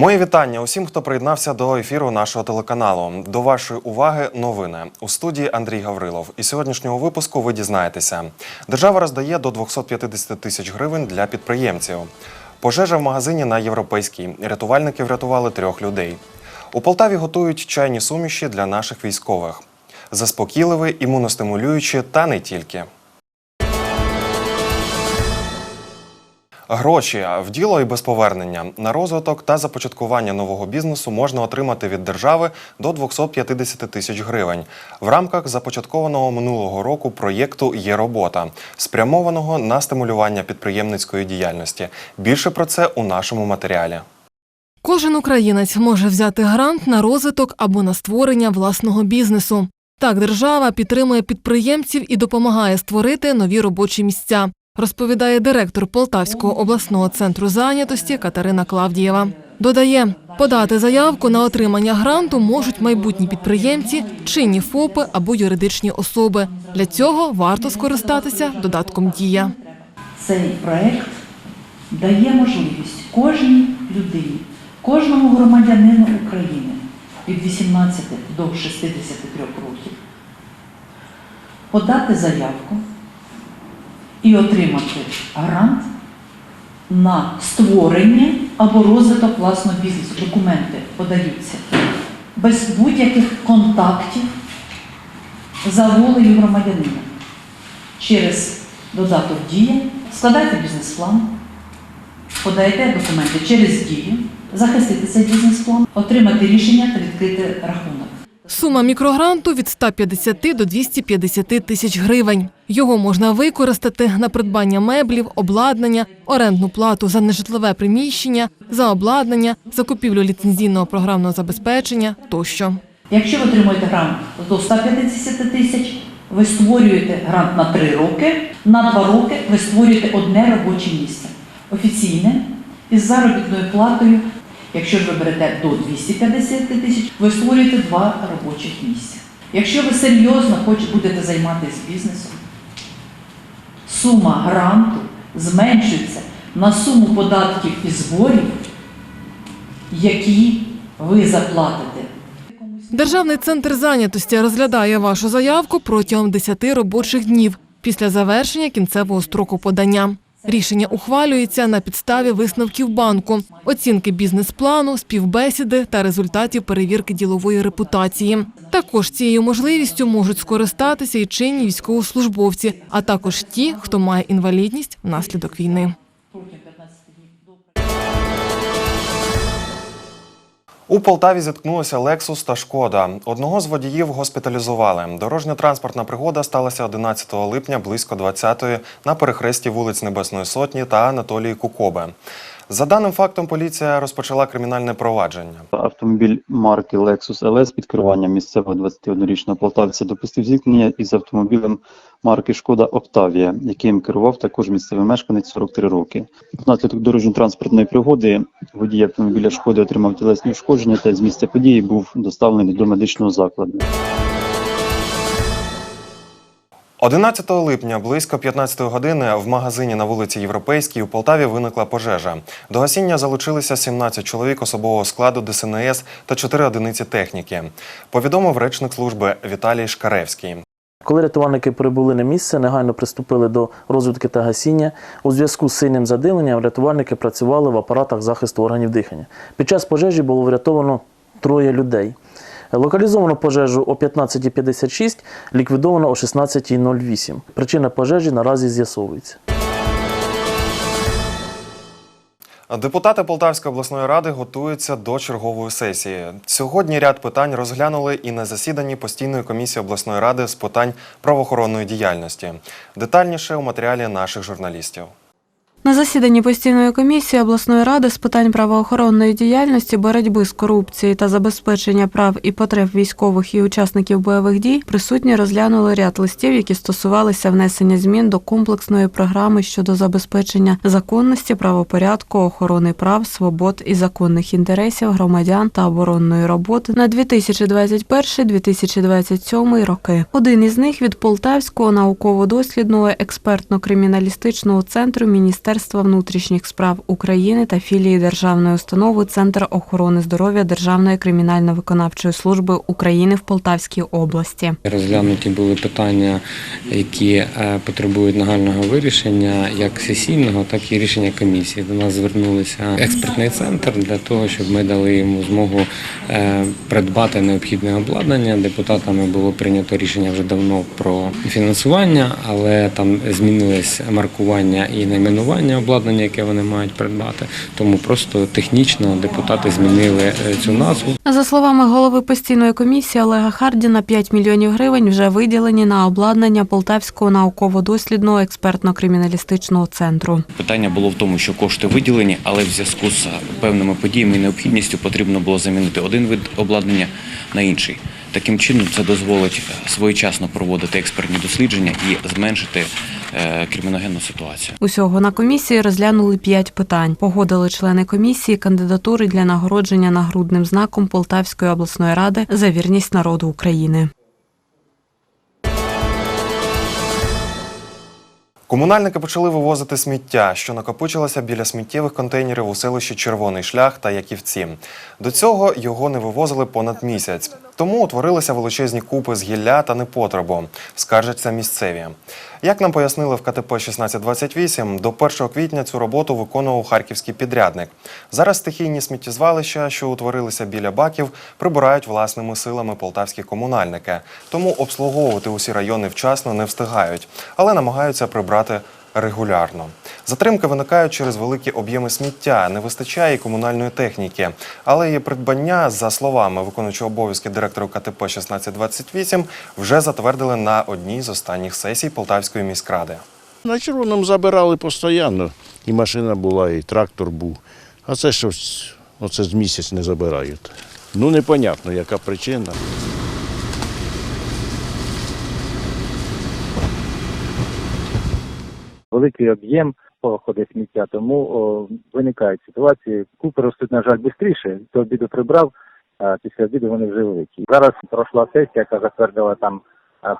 Моє вітання усім, хто приєднався до ефіру нашого телеканалу. До вашої уваги новини у студії Андрій Гаврилов. І сьогоднішнього випуску ви дізнаєтеся. Держава роздає до 250 тисяч гривень для підприємців. Пожежа в магазині на європейській. Рятувальники врятували трьох людей. У Полтаві готують чайні суміші для наших військових. Заспокійливі, імуностимулюючі та не тільки. Гроші в діло і без повернення на розвиток та започаткування нового бізнесу можна отримати від держави до 250 тисяч гривень в рамках започаткованого минулого року проєкту Є робота, спрямованого на стимулювання підприємницької діяльності. Більше про це у нашому матеріалі. Кожен українець може взяти грант на розвиток або на створення власного бізнесу. Так, держава підтримує підприємців і допомагає створити нові робочі місця, розповідає директор Полтавського обласного центру зайнятості Катерина Клавдієва. Додає, подати заявку на отримання гранту можуть майбутні підприємці, чинні ФОПи або юридичні особи. Для цього варто скористатися додатком Дія. Цей проект дає можливість кожній людині, кожному громадянину України від 18 до 63 років подати заявку і отримати грант на створення або розвиток власного бізнесу. Документи подаються без будь-яких контактів за волею громадянина через додаток Дія, складайте бізнес-план, подаєте документи через Дію, захистити цей бізнес-план, отримати рішення та відкрити рахунок. Сума мікрогранту від 150 до 250 тисяч гривень. Його можна використати на придбання меблів, обладнання, орендну плату за нежитлове приміщення, за обладнання, закупівлю ліцензійного програмного забезпечення тощо. Якщо ви отримуєте грант до 150 тисяч, ви створюєте грант на 3 роки, на 2 роки ви створюєте одне робоче місце. Офіційне, із заробітною платою. Якщо ви берете до 250 тисяч, ви створюєте два робочих місця. Якщо ви серйозно хочете будете займатися бізнесом, сума гранту зменшується на суму податків і зборів, які ви заплатите. Державний центр зайнятості розглядає вашу заявку протягом 10 робочих днів після завершення кінцевого строку подання. Рішення ухвалюється на підставі висновків банку, оцінки бізнес-плану, співбесіди та результатів перевірки ділової репутації. Також цією можливістю можуть скористатися і чинні військовослужбовці, а також ті, хто має інвалідність внаслідок війни. У Полтаві зіткнулися Лексус та Шкода. Одного з водіїв госпіталізували. Дорожньо-транспортна пригода сталася 11 липня близько 20-ї на перехресті вулиць Небесної Сотні та Анатолії Кукоби. За даним фактом, поліція розпочала кримінальне провадження. Автомобіль марки Lexus LS під керуванням місцевого 21-річного полтавця допустив зіткнення із автомобілем марки Шкода Октавія, яким керував також місцевий мешканець 43 роки. Внаслідок дорожньо-транспортної пригоди водій автомобіля Шкоди отримав тілесні ушкодження та з місця події був доставлений до медичного закладу. 11 липня близько 15 години в магазині на вулиці Європейській у Полтаві виникла пожежа. До гасіння залучилися 17 чоловік особового складу ДСНС та 4 одиниці техніки. Повідомив речник служби Віталій Шкаревський. Коли рятувальники прибули на місце, негайно приступили до розвідки та гасіння. У зв'язку з сильним задимленням рятувальники працювали в апаратах захисту органів дихання. Під час пожежі було врятовано троє людей. Локалізовано пожежу о 15.56, ліквідовано о 16.08. Причина пожежі наразі з'ясовується. Депутати Полтавської обласної ради готуються до чергової сесії. Сьогодні ряд питань розглянули і на засіданні постійної комісії обласної ради з питань правоохоронної діяльності. Детальніше у матеріалі наших журналістів. На засіданні постійної комісії обласної ради з питань правоохоронної діяльності, боротьби з корупцією та забезпечення прав і потреб військових і учасників бойових дій присутні розглянули ряд листів, які стосувалися внесення змін до комплексної програми щодо забезпечення законності, правопорядку, охорони прав, свобод і законних інтересів громадян та оборонної роботи на 2021-2027 роки. Один із них від Полтавського науково-дослідного експертно-криміналістичного центру Міністерства Міністерства внутрішніх справ України та філії державної установи Центр охорони здоров'я Державної кримінально-виконавчої служби України в Полтавській області. Розглянуті були питання, які е, потребують нагального вирішення, як сесійного, так і рішення комісії. До нас звернулися експертний центр для того, щоб ми дали йому змогу е, придбати необхідне обладнання. Депутатами було прийнято рішення вже давно про фінансування, але там змінились маркування і найменування обладнання, яке вони мають придбати. Тому просто технічно депутати змінили е, цю назву. За словами голови постійної комісії Олега Хардіна, 5 мільйонів гривень вже виділені на обладнання Полтавського науково-дослідного експертно-криміналістичного центру. Питання було в тому, що кошти виділені, але в зв'язку з певними подіями і необхідністю потрібно було замінити один вид обладнання на інший. Таким чином, це дозволить своєчасно проводити експертні дослідження і зменшити е, криміногенну ситуацію. Усього на комісії розглянули п'ять питань. Погодили члени комісії кандидатури для нагородження нагрудним знаком Полтавської обласної ради за вірність народу України. Комунальники почали вивозити сміття, що накопичилося біля сміттєвих контейнерів у селищі Червоний Шлях та Яківці. До цього його не вивозили понад місяць. Тому утворилися величезні купи з гілля та непотребу, скаржаться місцеві. Як нам пояснили в КТП 1628, до 1 квітня цю роботу виконував харківський підрядник. Зараз стихійні сміттєзвалища, що утворилися біля баків, прибирають власними силами полтавські комунальники. Тому обслуговувати усі райони вчасно не встигають, але намагаються прибрати регулярно. Затримки виникають через великі об'єми сміття, не вистачає і комунальної техніки. Але її придбання, за словами виконуючого обов'язки директора КТП 1628, вже затвердили на одній з останніх сесій Полтавської міськради. На червоному забирали постійно. І машина була, і трактор був. А це щось, оце з місяць не забирають. Ну, непонятно, яка причина. Великий об'єм походить сміття, тому о, виникають ситуації. Купи ростуть, на жаль, швидше. До обіду прибрав, а після обіду вони вже великі. Зараз пройшла сесія, яка затвердила там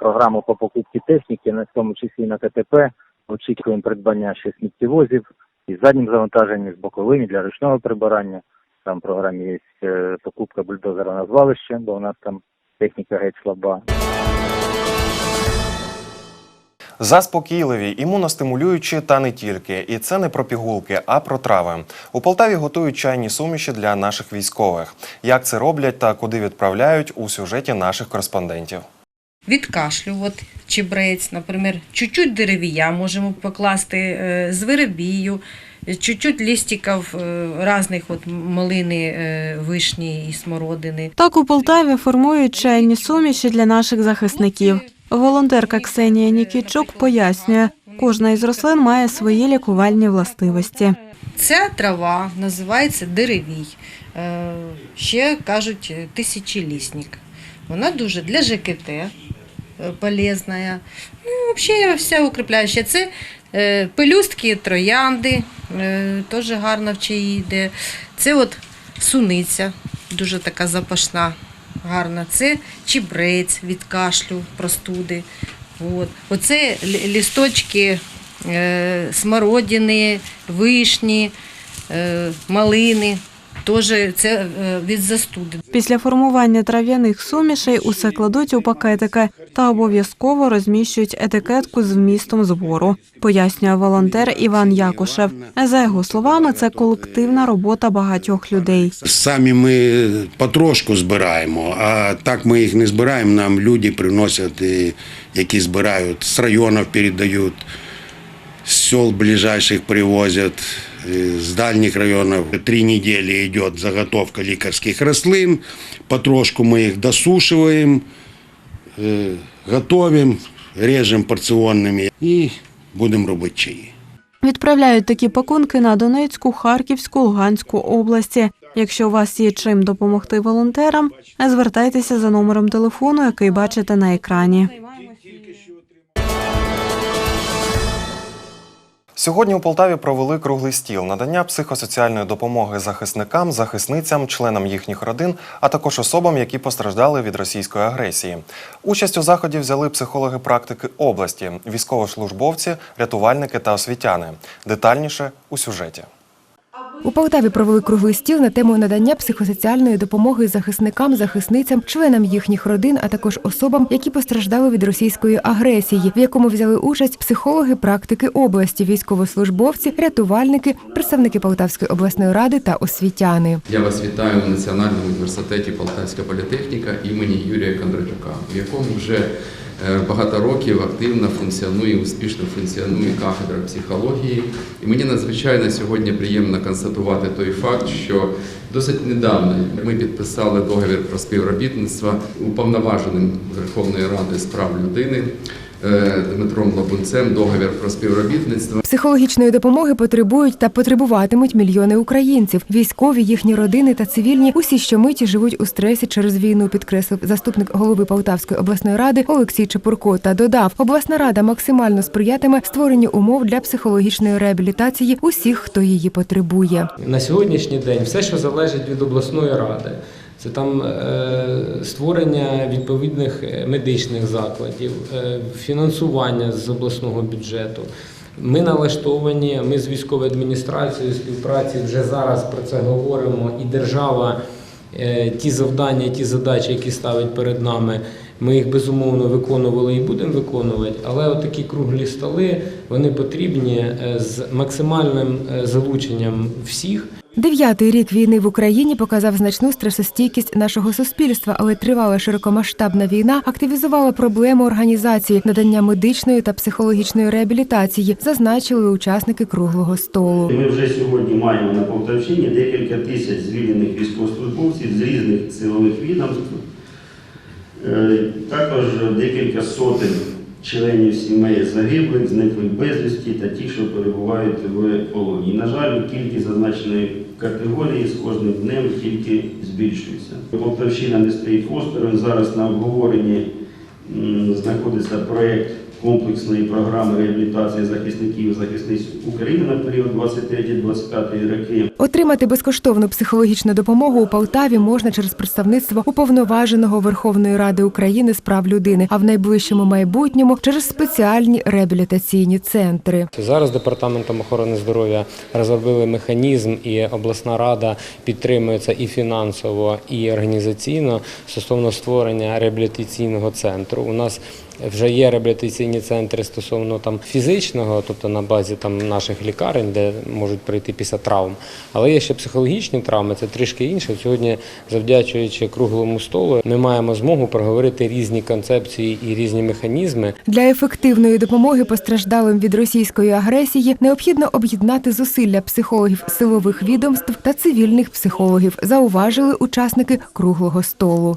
програму по покупці техніки, на тому числі на ТТП. Очікуємо придбання ще сміттєвозів із заднім завантаженням, з боковими для ручного прибирання. Там в програмі є е, покупка бульдозера на звалище, бо у нас там техніка геть слаба. Заспокійливі, імуностимулюючі та не тільки. І це не про пігулки, а про трави. У Полтаві готують чайні суміші для наших військових. Як це роблять та куди відправляють у сюжеті наших кореспондентів. Від кашлю, от чебрець, наприклад, чуть-чуть деревія можемо покласти е, з веребію, чуть-чуть листиків е, різних от малини, е, вишні і смородини. Так у Полтаві формують чайні суміші для наших захисників. Волонтерка Ксенія Нікічук пояснює, кожна із рослин має свої лікувальні властивості. Ця трава називається деревій. Е, Ще кажуть е, тисячолісник. Вона дуже для ЖКТ е, полезна. Ну, взагалі вся укріпляюча. Це пелюстки троянди, теж гарно в чаї йде. Це от суниця, дуже така запашна, гарна. Це чібрець від кашлю, простуди. От. Оце лісточки е, смородини, вишні, е, малини. Теж це е, від застуди. Після формування трав'яних сумішей усе кладуть у пакетики та обов'язково розміщують етикетку з вмістом збору, пояснює волонтер Іван Якушев. За його словами, це колективна робота багатьох людей. Самі ми потрошку збираємо, а так ми їх не збираємо. Нам люди приносять, які збирають з районів передають, з сел ближайших привозять, з дальніх районів. Три недели йде заготовка лікарських рослин. Потрошку ми їх досушуємо, е, готовимо, режемо порціонними і будемо робити чаї. Відправляють такі пакунки на Донецьку, Харківську, Луганську області. Якщо у вас є чим допомогти волонтерам, звертайтеся за номером телефону, який бачите на екрані. Сьогодні у Полтаві провели круглий стіл надання психосоціальної допомоги захисникам, захисницям, членам їхніх родин, а також особам, які постраждали від російської агресії. Участь у заході взяли психологи практики області, військовослужбовці, рятувальники та освітяни. Детальніше у сюжеті. У Полтаві провели круглий стіл на тему надання психосоціальної допомоги захисникам, захисницям, членам їхніх родин, а також особам, які постраждали від російської агресії, в якому взяли участь психологи практики області, військовослужбовці, рятувальники, представники Полтавської обласної ради та освітяни. Я вас вітаю у Національному університеті Полтавська політехніка імені Юрія Кондратюка, в якому вже багато років активно функціонує, успішно функціонує кафедра психології. І мені надзвичайно сьогодні приємно констатувати той факт, що досить недавно ми підписали договір про співробітництво уповноваженим Верховної Ради з прав людини е, Дмитром Лабунцем договір про співробітництво. Психологічної допомоги потребують та потребуватимуть мільйони українців. Військові, їхні родини та цивільні усі щомиті живуть у стресі через війну, підкреслив заступник голови Полтавської обласної ради Олексій Чепурко та додав, обласна рада максимально сприятиме створенню умов для психологічної реабілітації усіх, хто її потребує. На сьогоднішній день все, що залежить від обласної ради, це там е, створення відповідних е, медичних закладів, е, фінансування з обласного бюджету. Ми налаштовані, ми з військовою адміністрацією співпраці вже зараз про це говоримо, і держава ті завдання, ті задачі, які ставить перед нами, ми їх безумовно виконували і будемо виконувати. Але такі круглі столи вони потрібні з максимальним залученням всіх. Дев'ятий рік війни в Україні показав значну стресостійкість нашого суспільства, але тривала широкомасштабна війна активізувала проблему організації надання медичної та психологічної реабілітації, зазначили учасники круглого столу. Ми вже сьогодні маємо на Полтавщині декілька тисяч звільнених військовослужбовців з різних силових відомств, Е, також декілька сотень членів сімей загиблих, зниклих безвісті та ті, що перебувають в полоні. На жаль, кількість зазначеної категорії з кожним днем тільки збільшується. Полтавщина не стоїть осторонь. Зараз на обговоренні знаходиться проєкт комплексної програми реабілітації захисників і захисниць України на період 23-25 роки. Отримати безкоштовну психологічну допомогу у Полтаві можна через представництво уповноваженого Верховної Ради України з прав людини, а в найближчому майбутньому через спеціальні реабілітаційні центри. Зараз департаментом охорони здоров'я розробили механізм, і обласна рада підтримується і фінансово, і організаційно стосовно створення реабілітаційного центру. У нас вже є реабілітаційні центри стосовно там фізичного, тобто на базі там наших лікарень, де можуть прийти після травм. Але є ще психологічні травми, це трішки інше. Сьогодні, завдячуючи круглому столу, ми маємо змогу проговорити різні концепції і різні механізми. Для ефективної допомоги постраждалим від російської агресії необхідно об'єднати зусилля психологів силових відомств та цивільних психологів, зауважили учасники круглого столу.